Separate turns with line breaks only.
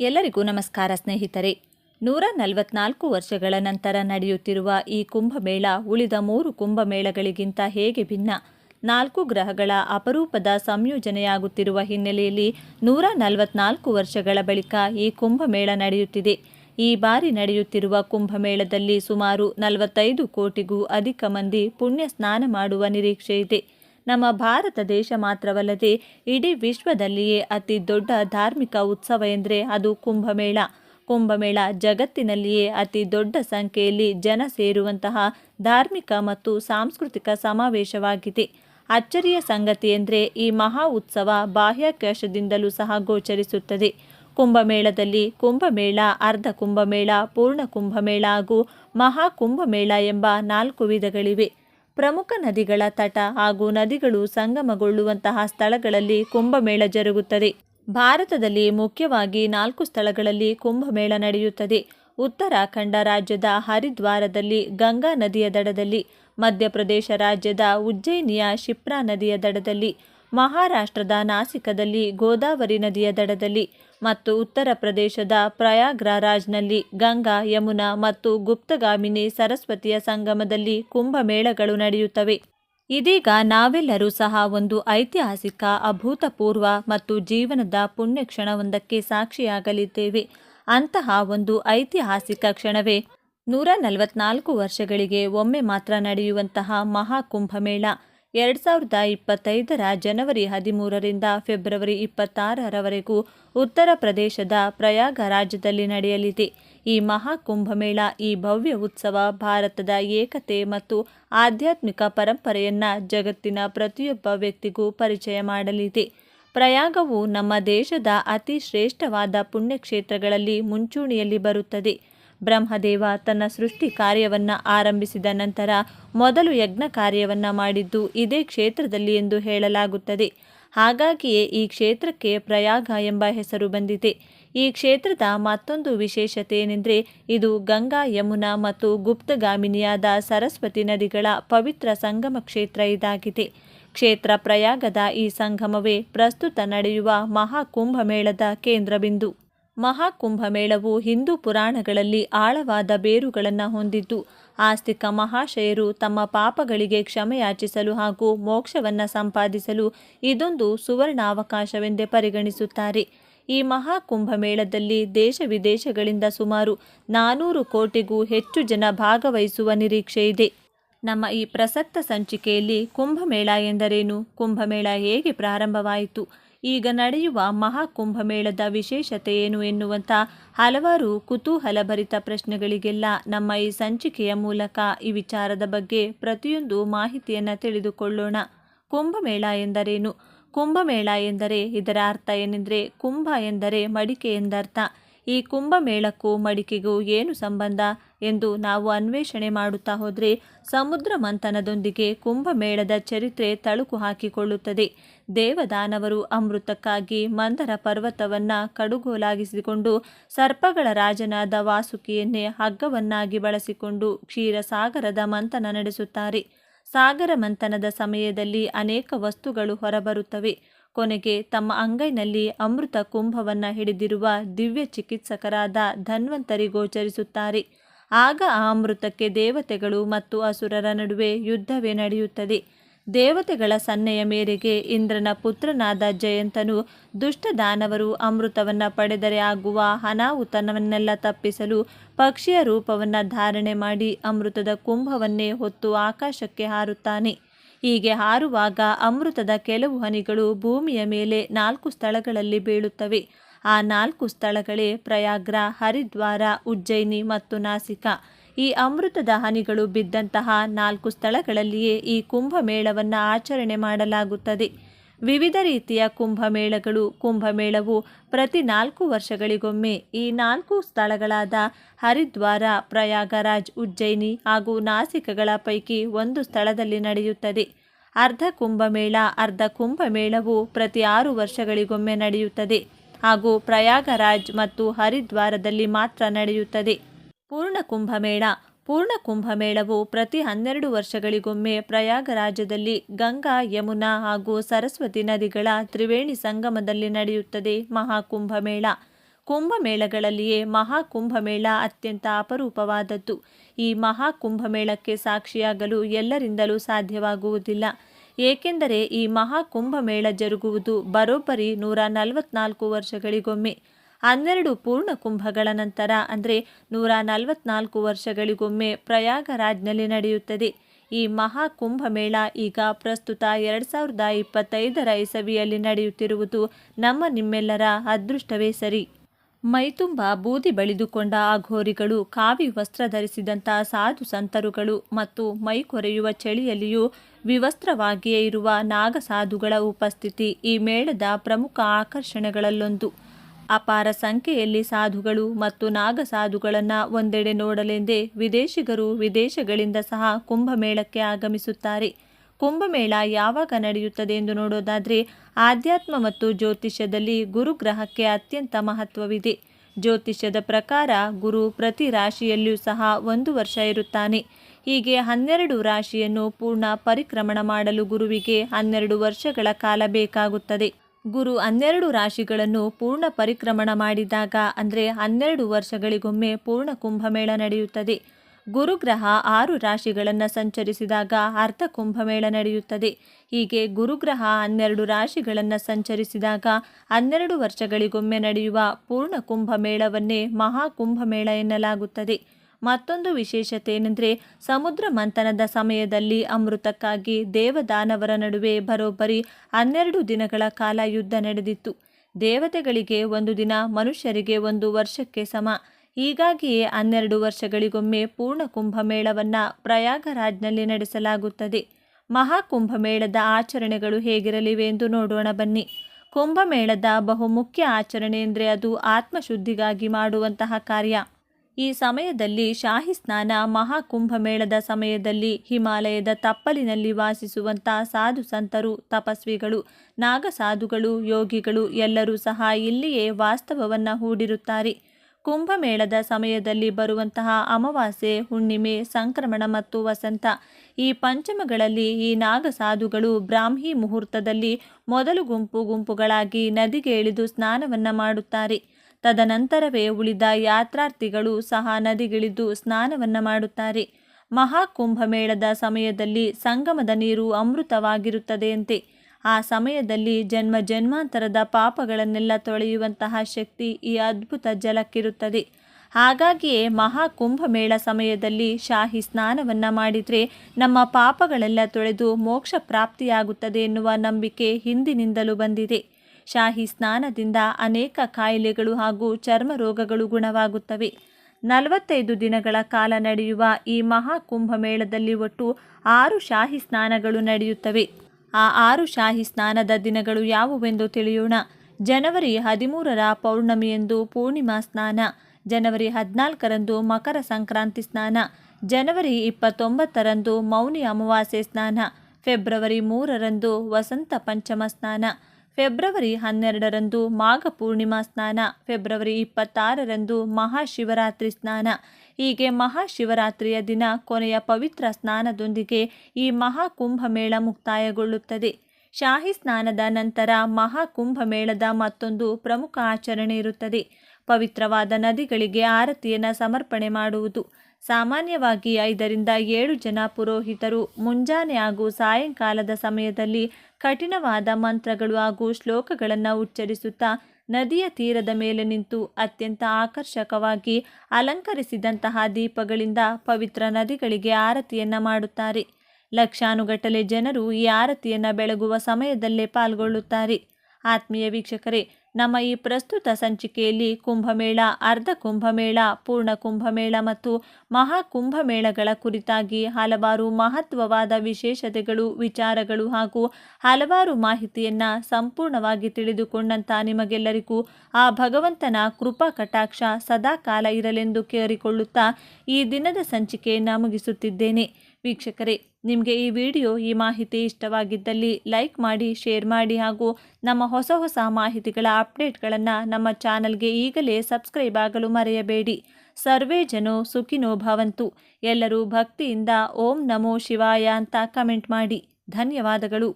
ಎಲ್ಲರಿಗೂ ನಮಸ್ಕಾರ ಸ್ನೇಹಿತರೆ. ನೂರ ನಲವತ್ನಾಲ್ಕು ವರ್ಷಗಳ ನಂತರ ನಡೆಯುತ್ತಿರುವ ಈ ಕುಂಭಮೇಳ ಉಳಿದ ಮೂರು ಕುಂಭಮೇಳಗಳಿಗಿಂತ ಹೇಗೆ ಭಿನ್ನ? ನಾಲ್ಕು ಗ್ರಹಗಳ ಅಪರೂಪದ ಸಂಯೋಜನೆಯಾಗುತ್ತಿರುವ ಹಿನ್ನೆಲೆಯಲ್ಲಿ ನೂರ ನಲವತ್ನಾಲ್ಕು ವರ್ಷಗಳ ಬಳಿಕ ಈ ಕುಂಭಮೇಳ ನಡೆಯುತ್ತಿದೆ. ಈ ಬಾರಿ ನಡೆಯುತ್ತಿರುವ ಕುಂಭಮೇಳದಲ್ಲಿ ಸುಮಾರು ನಲವತ್ತೈದು ಕೋಟಿಗೂ ಅಧಿಕ ಮಂದಿ ಪುಣ್ಯ ಸ್ನಾನ ಮಾಡುವ ನಿರೀಕ್ಷೆ ಇದೆ ನಮ್ಮ ಭಾರತ ದೇಶ ಮಾತ್ರವಲ್ಲದೆ ಇಡೀ ವಿಶ್ವದಲ್ಲಿಯೇ ಅತಿ ದೊಡ್ಡ ಧಾರ್ಮಿಕ ಉತ್ಸವ ಎಂದರೆ ಅದು ಕುಂಭಮೇಳ. ಕುಂಭಮೇಳ ಜಗತ್ತಿನಲ್ಲಿಯೇ ಅತಿ ದೊಡ್ಡ ಸಂಖ್ಯೆಯಲ್ಲಿ ಜನ ಸೇರುವಂತಹ ಧಾರ್ಮಿಕ ಮತ್ತು ಸಾಂಸ್ಕೃತಿಕ ಸಮಾವೇಶವಾಗಿದೆ. ಅಚ್ಚರಿಯ ಸಂಗತಿ ಎಂದರೆ ಈ ಮಹಾ ಉತ್ಸವ ಬಾಹ್ಯಾಕಾಶದಿಂದಲೂ ಸಹ ಗೋಚರಿಸುತ್ತದೆ. ಕುಂಭಮೇಳದಲ್ಲಿ ಕುಂಭಮೇಳ, ಅರ್ಧ ಕುಂಭಮೇಳ, ಪೂರ್ಣ ಕುಂಭಮೇಳ ಹಾಗೂ ಮಹಾ ಕುಂಭಮೇಳ ಎಂಬ ನಾಲ್ಕು ವಿಧಗಳಿವೆ. ಪ್ರಮುಖ ನದಿಗಳ ತಟ ಹಾಗೂ ನದಿಗಳು ಸಂಗಮಗೊಳ್ಳುವಂತಹ ಸ್ಥಳಗಳಲ್ಲಿ ಕುಂಭಮೇಳ ಜರುಗುತ್ತದೆ. ಭಾರತದಲ್ಲಿ ಮುಖ್ಯವಾಗಿ ನಾಲ್ಕು ಸ್ಥಳಗಳಲ್ಲಿ ಕುಂಭಮೇಳ ನಡೆಯುತ್ತದೆ. ಉತ್ತರಾಖಂಡ ರಾಜ್ಯದ ಹರಿದ್ವಾರದಲ್ಲಿ ಗಂಗಾ ನದಿಯ ದಡದಲ್ಲಿ, ಮಧ್ಯಪ್ರದೇಶ ರಾಜ್ಯದ ಉಜ್ಜಯಿನಿಯ ಶಿಪ್ರಾ ನದಿಯ ದಡದಲ್ಲಿ, ಮಹಾರಾಷ್ಟ್ರದ ನಾಸಿಕದಲ್ಲಿ ಗೋದಾವರಿ ನದಿಯ ದಡದಲ್ಲಿ ಮತ್ತು ಉತ್ತರ ಪ್ರದೇಶದ ಪ್ರಯಾಗ್ರಾಜ್ನಲ್ಲಿ ಗಂಗಾ, ಯಮುನಾ ಮತ್ತು ಗುಪ್ತಗಾಮಿನಿ ಸರಸ್ವತಿಯ ಸಂಗಮದಲ್ಲಿ ಕುಂಭಮೇಳಗಳು ನಡೆಯುತ್ತವೆ. ಇದೀಗ ನಾವೆಲ್ಲರೂ ಸಹ ಒಂದು ಐತಿಹಾಸಿಕ, ಅಭೂತಪೂರ್ವ ಮತ್ತು ಜೀವನದ ಪುಣ್ಯ ಕ್ಷಣವೊಂದಕ್ಕೆ ಸಾಕ್ಷಿಯಾಗಲಿದ್ದೇವೆ. ಅಂತಹ ಒಂದು ಐತಿಹಾಸಿಕ ಕ್ಷಣವೇ ನೂರ ನಲವತ್ನಾಲ್ಕು ವರ್ಷಗಳಿಗೆ ಒಮ್ಮೆ ಮಾತ್ರ ನಡೆಯುವಂತಹ ಮಹಾಕುಂಭಮೇಳ. ಎರಡು ಸಾವಿರದ ಇಪ್ಪತ್ತೈದರ ಜನವರಿ ಹದಿಮೂರರಿಂದ ಫೆಬ್ರವರಿ ಇಪ್ಪತ್ತಾರರವರೆಗೂ ಉತ್ತರ ಪ್ರದೇಶದ ಪ್ರಯಾಗ ರಾಜ್ಯದಲ್ಲಿ ನಡೆಯಲಿದೆ. ಈ ಮಹಾಕುಂಭಮೇಳ ಈ ಭವ್ಯ ಉತ್ಸವ ಭಾರತದ ಏಕತೆ ಮತ್ತು ಆಧ್ಯಾತ್ಮಿಕ ಪರಂಪರೆಯನ್ನು ಜಗತ್ತಿನ ಪ್ರತಿಯೊಬ್ಬ ವ್ಯಕ್ತಿಗೂ ಪರಿಚಯ ಮಾಡಲಿದೆ. ಪ್ರಯಾಗವು ನಮ್ಮ ದೇಶದ ಅತಿ ಶ್ರೇಷ್ಠವಾದ ಪುಣ್ಯಕ್ಷೇತ್ರಗಳಲ್ಲಿ ಮುಂಚೂಣಿಯಲ್ಲಿ ಬರುತ್ತದೆ. ಬ್ರಹ್ಮದೇವ ತನ್ನ ಸೃಷ್ಟಿ ಕಾರ್ಯವನ್ನು ಆರಂಭಿಸಿದ ನಂತರ ಮೊದಲು ಯಜ್ಞ ಕಾರ್ಯವನ್ನು ಮಾಡಿದ್ದು ಇದೇ ಕ್ಷೇತ್ರದಲ್ಲಿ ಎಂದು ಹೇಳಲಾಗುತ್ತದೆ. ಹಾಗಾಗಿಯೇ ಈ ಕ್ಷೇತ್ರಕ್ಕೆ ಪ್ರಯಾಗ ಎಂಬ ಹೆಸರು ಬಂದಿದೆ. ಈ ಕ್ಷೇತ್ರದ ಮತ್ತೊಂದು ವಿಶೇಷತೆ ಏನೆಂದರೆ ಇದು ಗಂಗಾ ಯಮುನಾ ಮತ್ತು ಗುಪ್ತಗಾಮಿನಿಯಾದ ಸರಸ್ವತಿ ನದಿಗಳ ಪವಿತ್ರ ಸಂಗಮ ಕ್ಷೇತ್ರ ಇದಾಗಿದೆ. ಕ್ಷೇತ್ರ ಪ್ರಯಾಗದ ಈ ಸಂಗಮವೇ ಪ್ರಸ್ತುತ ನಡೆಯುವ ಮಹಾಕುಂಭಮೇಳದ ಕೇಂದ್ರಬಿಂದು. ಮಹಾಕುಂಭಮೇಳವು ಹಿಂದೂ ಪುರಾಣಗಳಲ್ಲಿ ಆಳವಾದ ಬೇರುಗಳನ್ನು ಹೊಂದಿದ್ದು, ಆಸ್ತಿಕ ಮಹಾಶಯರು ತಮ್ಮ ಪಾಪಗಳಿಗೆ ಕ್ಷಮೆಯಾಚಿಸಲು ಹಾಗೂ ಮೋಕ್ಷವನ್ನು ಸಂಪಾದಿಸಲು ಇದೊಂದು ಸುವರ್ಣಾವಕಾಶವೆಂದೇ ಪರಿಗಣಿಸುತ್ತಾರೆ. ಈ ಮಹಾಕುಂಭಮೇಳದಲ್ಲಿ ದೇಶ ವಿದೇಶಗಳಿಂದ ಸುಮಾರು ನಾನೂರು ಕೋಟಿಗೂ ಹೆಚ್ಚು ಜನ ಭಾಗವಹಿಸುವ ನಿರೀಕ್ಷೆ ಇದೆ. ನಮ್ಮ ಈ ಪ್ರಸಕ್ತ ಸಂಚಿಕೆಯಲ್ಲಿ ಕುಂಭಮೇಳ ಎಂದರೇನು? ಕುಂಭಮೇಳ ಹೇಗೆ ಪ್ರಾರಂಭವಾಯಿತು? ಈಗ ನಡೆಯುವ ಮಹಾಕುಂಭಮೇಳದ ವಿಶೇಷತೆ ಏನು ಎನ್ನುವಂಥ ಹಲವಾರು ಕುತೂಹಲಭರಿತ ಪ್ರಶ್ನೆಗಳಿಗೆಲ್ಲ ನಮ್ಮ ಈ ಸಂಚಿಕೆಯ ಮೂಲಕ ಈ ವಿಚಾರದ ಬಗ್ಗೆ ಪ್ರತಿಯೊಂದು ಮಾಹಿತಿಯನ್ನು ತಿಳಿದುಕೊಳ್ಳೋಣ. ಕುಂಭಮೇಳ ಎಂದರೇನು? ಕುಂಭಮೇಳ ಎಂದರೆ ಇದರ ಅರ್ಥ ಏನೆಂದರೆ ಕುಂಭ ಎಂದರೆ ಮಡಿಕೆ ಎಂದರ್ಥ. ಈ ಕುಂಭಮೇಳಕ್ಕೂ ಮಡಿಕೆಗೂ ಏನು ಸಂಬಂಧ ಎಂದು ನಾವು ಅನ್ವೇಷಣೆ ಮಾಡುತ್ತಾ ಹೋದರೆ ಸಮುದ್ರ ಮಂಥನದೊಂದಿಗೆ ಕುಂಭಮೇಳದ ಚರಿತ್ರೆ ತಳುಕು ಹಾಕಿಕೊಳ್ಳುತ್ತದೆ. ದೇವದಾನವರು ಅಮೃತಕ್ಕಾಗಿ ಮಂದರ ಪರ್ವತವನ್ನು ಕಡುಗೋಲಾಗಿಸಿಕೊಂಡು ಸರ್ಪಗಳ ರಾಜನಾದ ವಾಸುಕಿಯನ್ನೇ ಹಗ್ಗವನ್ನಾಗಿ ಬಳಸಿಕೊಂಡು ಕ್ಷೀರಸಾಗರದ ಮಂಥನ ನಡೆಸುತ್ತಾರೆ. ಸಾಗರ ಮಂಥನದ ಸಮಯದಲ್ಲಿ ಅನೇಕ ವಸ್ತುಗಳು ಹೊರಬರುತ್ತವೆ. ಕೊನೆಗೆ ತಮ್ಮ ಅಂಗೈನಲ್ಲಿ ಅಮೃತ ಕುಂಭವನ್ನು ಹಿಡಿದಿರುವ ದಿವ್ಯ ಚಿಕಿತ್ಸಕರಾದ ಧನ್ವಂತರಿ ಗೋಚರಿಸುತ್ತಾರೆ ಆಗ ಆ ಅಮೃತಕ್ಕೆ ದೇವತೆಗಳು ಮತ್ತು ಅಸುರರ ನಡುವೆ ಯುದ್ಧವೇ ನಡೆಯುತ್ತದೆ. ದೇವತೆಗಳ ಸನ್ನೆಯ ಮೇರೆಗೆ ಇಂದ್ರನ ಪುತ್ರನಾದ ಜಯಂತನು ದುಷ್ಟ ದಾನವರು ಅಮೃತವನ್ನು ಪಡೆದರೆ ಆಗುವ ಅನಾಹುತನವನ್ನೆಲ್ಲ ತಪ್ಪಿಸಲು ಪಕ್ಷಿಯ ರೂಪವನ್ನು ಧಾರಣೆ ಮಾಡಿ ಅಮೃತದ ಕುಂಭವನ್ನೇ ಹೊತ್ತು ಆಕಾಶಕ್ಕೆ ಹಾರುತ್ತಾನೆ. ಹೀಗೆ ಹಾರುವಾಗ ಅಮೃತದ ಕೆಲವು ಹನಿಗಳು ಭೂಮಿಯ ಮೇಲೆ ನಾಲ್ಕು ಸ್ಥಳಗಳಲ್ಲಿ ಬೀಳುತ್ತವೆ. ಆ ನಾಲ್ಕು ಸ್ಥಳಗಳೇ ಪ್ರಯಾಗ್ರ, ಹರಿದ್ವಾರ, ಉಜ್ಜಯಿನಿ ಮತ್ತು ನಾಸಿಕ. ಈ ಅಮೃತದ ಹನಿಗಳು ಬಿದ್ದಂತಹ ನಾಲ್ಕು ಸ್ಥಳಗಳಲ್ಲಿಯೇ ಈ ಕುಂಭಮೇಳವನ್ನು ಆಚರಣೆ ಮಾಡಲಾಗುತ್ತದೆ. ವಿವಿಧ ರೀತಿಯ ಕುಂಭಮೇಳಗಳು. ಕುಂಭಮೇಳವು ಪ್ರತಿ ನಾಲ್ಕು ವರ್ಷಗಳಿಗೊಮ್ಮೆ ಈ ನಾಲ್ಕು ಸ್ಥಳಗಳಾದ ಹರಿದ್ವಾರ, ಪ್ರಯಾಗರಾಜ್, ಉಜ್ಜಯಿನಿ ಹಾಗೂ ನಾಸಿಕಗಳ ಪೈಕಿ ಒಂದು ಸ್ಥಳದಲ್ಲಿ ನಡೆಯುತ್ತದೆ. ಅರ್ಧ ಕುಂಭಮೇಳ, ಅರ್ಧ ಕುಂಭಮೇಳವು ಪ್ರತಿ ಆರು ವರ್ಷಗಳಿಗೊಮ್ಮೆ ನಡೆಯುತ್ತದೆ ಹಾಗೂ ಪ್ರಯಾಗರಾಜ್ ಮತ್ತು ಹರಿದ್ವಾರದಲ್ಲಿ ಮಾತ್ರ ನಡೆಯುತ್ತದೆ. ಪೂರ್ಣ ಕುಂಭಮೇಳ ಪೂರ್ಣ ಕುಂಭಮೇಳವು ಪ್ರತಿ ಹನ್ನೆರಡು ವರ್ಷಗಳಿಗೊಮ್ಮೆ ಪ್ರಯಾಗರಾಜದಲ್ಲಿ ಗಂಗಾ, ಯಮುನಾ ಹಾಗೂ ಸರಸ್ವತಿ ನದಿಗಳ ತ್ರಿವೇಣಿ ಸಂಗಮದಲ್ಲಿ ನಡೆಯುತ್ತದೆ ಮಹಾಕುಂಭಮೇಳ. ಕುಂಭಮೇಳಗಳಲ್ಲಿಯೇ ಮಹಾಕುಂಭಮೇಳ ಅತ್ಯಂತ ಅಪರೂಪವಾದದ್ದು. ಈ ಮಹಾಕುಂಭಮೇಳಕ್ಕೆ ಸಾಕ್ಷಿಯಾಗಲು ಎಲ್ಲರಿಂದಲೂ ಸಾಧ್ಯವಾಗುವುದಿಲ್ಲ. ಏಕೆಂದರೆ ಈ ಮಹಾಕುಂಭಮೇಳ ಜರುಗುವುದು ಬರೋಬ್ಬರಿ ನೂರ ನಲವತ್ನಾಲ್ಕು ವರ್ಷಗಳಿಗೊಮ್ಮೆ. ಹನ್ನೆರಡು ಪೂರ್ಣ ಕುಂಭಗಳ ನಂತರ, ಅಂದರೆ ನೂರ ನಲವತ್ನಾಲ್ಕು ವರ್ಷಗಳಿಗೊಮ್ಮೆ ಪ್ರಯಾಗರಾಜ್ನಲ್ಲಿ ನಡೆಯುತ್ತದೆ. ಈ ಮಹಾ ಕುಂಭಮೇಳ ಈಗ ಪ್ರಸ್ತುತ ಎರಡು ಸಾವಿರದ ಇಪ್ಪತ್ತೈದರ ಇಸವಿಯಲ್ಲಿ ನಡೆಯುತ್ತಿರುವುದು ನಮ್ಮ ನಿಮ್ಮೆಲ್ಲರ ಅದೃಷ್ಟವೇ ಸರಿ. ಮೈತುಂಬ ಬೂದಿ ಬಳಿದುಕೊಂಡ ಅಘೋರಿಗಳು ಕಾವಿ ವಸ್ತ್ರ ಧರಿಸಿದಂಥ ಸಾಧು ಸಂತರುಗಳು ಮತ್ತು ಮೈ ಕೊರೆಯುವ ಚಳಿಯಲ್ಲಿಯೂ ವಿವಸ್ತ್ರವಾಗಿಯೇ ಇರುವ ನಾಗಸಾಧುಗಳ ಉಪಸ್ಥಿತಿ ಈ ಮೇಳದ ಪ್ರಮುಖ ಆಕರ್ಷಣೆಗಳಲ್ಲೊಂದು. ಅಪಾರ ಸಂಖ್ಯೆಯಲ್ಲಿ ಸಾಧುಗಳು ಮತ್ತು ನಾಗಸಾಧುಗಳನ್ನು ಒಂದೆಡೆ ನೋಡಲೆಂದೇ ವಿದೇಶಿಗರು ವಿದೇಶಗಳಿಂದ ಸಹ ಕುಂಭಮೇಳಕ್ಕೆ ಆಗಮಿಸುತ್ತಾರೆ. ಕುಂಭಮೇಳ ಯಾವಾಗ ನಡೆಯುತ್ತದೆ ಎಂದು ನೋಡೋದಾದರೆ ಆಧ್ಯಾತ್ಮ ಮತ್ತು ಜ್ಯೋತಿಷ್ಯದಲ್ಲಿ ಗುರುಗ್ರಹಕ್ಕೆ ಅತ್ಯಂತ ಮಹತ್ವವಿದೆ. ಜ್ಯೋತಿಷ್ಯದ ಪ್ರಕಾರ ಗುರು ಪ್ರತಿ ರಾಶಿಯಲ್ಲಿಯೂ ಸಹ ಒಂದು ವರ್ಷ ಇರುತ್ತಾನೆ. ಹೀಗೆ ಹನ್ನೆರಡು ರಾಶಿಯನ್ನು ಪೂರ್ಣ ಪರಿಕ್ರಮಣ ಮಾಡಲು ಗುರುವಿಗೆ ಹನ್ನೆರಡು ವರ್ಷಗಳ ಕಾಲ ಬೇಕಾಗುತ್ತದೆ. ಗುರು ಹನ್ನೆರಡು ರಾಶಿಗಳನ್ನು ಪೂರ್ಣ ಪರಿಕ್ರಮಣ ಮಾಡಿದಾಗ, ಅಂದರೆ ಹನ್ನೆರಡು ವರ್ಷಗಳಿಗೊಮ್ಮೆ ಪೂರ್ಣ ಕುಂಭಮೇಳ ನಡೆಯುತ್ತದೆ. ಗುರುಗ್ರಹ ಆರು ರಾಶಿಗಳನ್ನು ಸಂಚರಿಸಿದಾಗ ಅರ್ಧ ಕುಂಭಮೇಳ ನಡೆಯುತ್ತದೆ. ಹೀಗೆ ಗುರುಗ್ರಹ ಹನ್ನೆರಡು ರಾಶಿಗಳನ್ನು ಸಂಚರಿಸಿದಾಗ ಹನ್ನೆರಡು ವರ್ಷಗಳಿಗೊಮ್ಮೆ ನಡೆಯುವ ಪೂರ್ಣ ಕುಂಭಮೇಳವನ್ನೇ ಮಹಾಕುಂಭಮೇಳ ಎನ್ನಲಾಗುತ್ತದೆ. ಮತ್ತೊಂದು ವಿಶೇಷತೆ ಏನೆಂದರೆ, ಸಮುದ್ರ ಮಂಥನದ ಸಮಯದಲ್ಲಿ ಅಮೃತಕ್ಕಾಗಿ ದೇವದಾನವರ ನಡುವೆ ಬರೋಬ್ಬರಿ ಹನ್ನೆರಡು ದಿನಗಳ ಕಾಲ ಯುದ್ಧ ನಡೆದಿತ್ತು. ದೇವತೆಗಳಿಗೆ ಒಂದು ದಿನ, ಮನುಷ್ಯರಿಗೆ ಒಂದು ವರ್ಷಕ್ಕೆ ಸಮ. ಹೀಗಾಗಿಯೇ ಹನ್ನೆರಡು ವರ್ಷಗಳಿಗೊಮ್ಮೆ ಪೂರ್ಣ ಕುಂಭಮೇಳವನ್ನು ಪ್ರಯಾಗರಾಜ್ನಲ್ಲಿ ನಡೆಸಲಾಗುತ್ತದೆ. ಮಹಾಕುಂಭಮೇಳದ ಆಚರಣೆಗಳು ಹೇಗಿರಲಿವೆ ಎಂದು ನೋಡೋಣ ಬನ್ನಿ. ಕುಂಭಮೇಳದ ಬಹುಮುಖ್ಯ ಆಚರಣೆ ಎಂದರೆ ಅದು ಆತ್ಮಶುದ್ಧಿಗಾಗಿ ಮಾಡುವಂತಹ ಕಾರ್ಯ. ಈ ಸಮಯದಲ್ಲಿ ಶಾಹಿ ಸ್ನಾನ ಮಹಾಕುಂಭಮೇಳದ ಸಮಯದಲ್ಲಿ ಹಿಮಾಲಯದ ತಪ್ಪಲಿನಲ್ಲಿ ವಾಸಿಸುವಂಥ ಸಾಧು ಸಂತರು, ತಪಸ್ವಿಗಳು, ನಾಗಸಾಧುಗಳು, ಯೋಗಿಗಳು ಎಲ್ಲರೂ ಸಹ ಇಲ್ಲಿಯೇ ವಾಸ್ತವವನ್ನು ಹೂಡಿರುತ್ತಾರೆ. ಕುಂಭಮೇಳದ ಸಮಯದಲ್ಲಿ ಬರುವಂತಹ ಅಮಾವಾಸ್ಯೆ, ಹುಣ್ಣಿಮೆ, ಸಂಕ್ರಮಣ ಮತ್ತು ವಸಂತ ಈ ಪಂಚಮಗಳಲ್ಲಿ ಈ ನಾಗಸಾಧುಗಳು ಬ್ರಾಹ್ಮಿ ಮುಹೂರ್ತದಲ್ಲಿ ಮೊದಲು ಗುಂಪು ಗುಂಪುಗಳಾಗಿ ನದಿಗೆ ಇಳಿದು ಸ್ನಾನವನ್ನು ಮಾಡುತ್ತಾರೆ. ತದನಂತರವೇ ಉಳಿದ ಯಾತ್ರಾರ್ಥಿಗಳು ಸಹ ನದಿಗಿಳಿದು ಸ್ನಾನವನ್ನು ಮಾಡುತ್ತಾರೆ. ಮಹಾಕುಂಭಮೇಳದ ಸಮಯದಲ್ಲಿ ಸಂಗಮದ ನೀರು ಅಮೃತವಾಗಿರುತ್ತದೆಯಂತೆ. ಆ ಸಮಯದಲ್ಲಿ ಜನ್ಮ ಜನ್ಮಾಂತರದ ಪಾಪಗಳನ್ನೆಲ್ಲ ತೊಳೆಯುವಂತಹ ಶಕ್ತಿ ಈ ಅದ್ಭುತ ಜಲಕ್ಕಿರುತ್ತದೆ. ಹಾಗಾಗಿಯೇ ಮಹಾಕುಂಭಮೇಳ ಸಮಯದಲ್ಲಿ ಶಾಹಿ ಸ್ನಾನವನ್ನು ಮಾಡಿದರೆ ನಮ್ಮ ಪಾಪಗಳೆಲ್ಲ ತೊಳೆದು ಮೋಕ್ಷ ಪ್ರಾಪ್ತಿಯಾಗುತ್ತದೆ ಎನ್ನುವ ನಂಬಿಕೆ ಹಿಂದಿನಿಂದಲೂ ಬಂದಿದೆ. ಶಾಹಿ ಸ್ನಾನದಿಂದ ಅನೇಕ ಕಾಯಿಲೆಗಳು ಹಾಗೂ ಚರ್ಮ ರೋಗಗಳು ಗುಣವಾಗುತ್ತವೆ. ನಲವತ್ತೈದು ದಿನಗಳ ಕಾಲ ನಡೆಯುವ ಈ ಮಹಾಕುಂಭಮೇಳದಲ್ಲಿ ಒಟ್ಟು ಆರು ಶಾಹಿ ಸ್ನಾನಗಳು ನಡೆಯುತ್ತವೆ. ಆ ಆರು ಶಾಹಿ ಸ್ನಾನದ ದಿನಗಳು ಯಾವುವೆಂದು ತಿಳಿಯೋಣ. ಜನವರಿ ಹದಿಮೂರರ ಪೌರ್ಣಮಿಯಂದು ಪೂರ್ಣಿಮಾ ಸ್ನಾನ, ಜನವರಿ ಹದಿನಾಲ್ಕರಂದು ಮಕರ ಸಂಕ್ರಾಂತಿ ಸ್ನಾನ, ಜನವರಿ ಇಪ್ಪತ್ತೊಂಬತ್ತರಂದು ಮೌನಿ ಅಮಾವಾಸ್ಯೆ ಸ್ನಾನ, ಫೆಬ್ರವರಿ ಮೂರರಂದು ವಸಂತ ಪಂಚಮ ಸ್ನಾನ ಫೆಬ್ರವರಿ ಹನ್ನೆರಡರಂದು ಮಾಘ ಪೂರ್ಣಿಮಾ ಸ್ನಾನ, ಫೆಬ್ರವರಿ ಇಪ್ಪತ್ತಾರರಂದು ಮಹಾಶಿವರಾತ್ರಿ ಸ್ನಾನ. ಹೀಗೆ ಮಹಾಶಿವರಾತ್ರಿಯ ದಿನ ಕೊನೆಯ ಪವಿತ್ರ ಸ್ನಾನದೊಂದಿಗೆ ಈ ಮಹಾಕುಂಭಮೇಳ ಮುಕ್ತಾಯಗೊಳ್ಳುತ್ತದೆ. ಶಾಹಿ ಸ್ನಾನದ ನಂತರ ಮಹಾಕುಂಭಮೇಳದ ಮತ್ತೊಂದು ಪ್ರಮುಖ ಆಚರಣೆ ಇರುತ್ತದೆ. ಪವಿತ್ರವಾದ ನದಿಗಳಿಗೆ ಆರತಿಯನ್ನು ಸಮರ್ಪಣೆ ಮಾಡುವುದು. ಸಾಮಾನ್ಯವಾಗಿ ಐದರಿಂದ ಏಳು ಜನ ಪುರೋಹಿತರು, ಮುಂಜಾನೆ ಹಾಗೂ ಸಾಯಂಕಾಲದ ಸಮಯದಲ್ಲಿ ಕಠಿಣವಾದ ಮಂತ್ರಗಳು ಹಾಗೂ ಶ್ಲೋಕಗಳನ್ನು ಉಚ್ಚರಿಸುತ್ತಾ ನದಿಯ ತೀರದ ಮೇಲೆ ನಿಂತು ಅತ್ಯಂತ ಆಕರ್ಷಕವಾಗಿ ಅಲಂಕರಿಸಿದಂತಹ ದೀಪಗಳಿಂದ ಪವಿತ್ರ ನದಿಗಳಿಗೆ ಆರತಿಯನ್ನು ಮಾಡುತ್ತಾರೆ. ಲಕ್ಷಾನುಗಟ್ಟಲೆ ಜನರು ಈ ಆರತಿಯನ್ನು ಬೆಳಗುವ ಸಮಯದಲ್ಲೇ ಪಾಲ್ಗೊಳ್ಳುತ್ತಾರೆ. ಆತ್ಮೀಯ ವೀಕ್ಷಕರೇ ನಮ್ಮ ಈ ಪ್ರಸ್ತುತ ಸಂಚಿಕೆಯಲ್ಲಿ ಕುಂಭಮೇಳ, ಅರ್ಧ ಕುಂಭಮೇಳ, ಪೂರ್ಣ ಕುಂಭಮೇಳ ಮತ್ತು ಮಹಾಕುಂಭಮೇಳಗಳ ಕುರಿತಾಗಿ ಹಲವಾರು ಮಹತ್ವವಾದ ವಿಶೇಷತೆಗಳು, ವಿಚಾರಗಳು ಹಾಗೂ ಹಲವಾರು ಮಾಹಿತಿಯನ್ನು ಸಂಪೂರ್ಣವಾಗಿ ತಿಳಿದುಕೊಂಡಂಥ ನಿಮಗೆಲ್ಲರಿಗೂ ಆ ಭಗವಂತನ ಕೃಪಾ ಕಟಾಕ್ಷ ಸದಾಕಾಲ ಇರಲೆಂದು ಕೇರಿಕೊಳ್ಳುತ್ತಾ ಈ ದಿನದ ಸಂಚಿಕೆಯನ್ನು ಮುಗಿಸುತ್ತಿದ್ದೇನೆ. ವೀಕ್ಷಕರೇ, ನಿಮಗೆ ಈ ವಿಡಿಯೋ, ಈ ಮಾಹಿತಿ ಇಷ್ಟವಾಗಿದ್ದಲ್ಲಿ ಲೈಕ್ ಮಾಡಿ, ಶೇರ್ ಮಾಡಿ ಹಾಗೂ ನಮ್ಮ ಹೊಸ ಹೊಸ ಮಾಹಿತಿಗಳ ಅಪ್ಡೇಟ್ಗಳನ್ನು ನಮ್ಮ ಚಾನಲ್ಗೆ ಈಗಲೇ ಸಬ್ಸ್ಕ್ರೈಬ್ ಆಗಲು ಮರೆಯಬೇಡಿ. ಸರ್ವೇ ಜನೋ ಸುಖಿನೋ ಭವಂತು. ಎಲ್ಲರೂ ಭಕ್ತಿಯಿಂದ ಓಂ ನಮೋ ಶಿವಾಯ ಅಂತ ಕಮೆಂಟ್ ಮಾಡಿ. ಧನ್ಯವಾದಗಳು.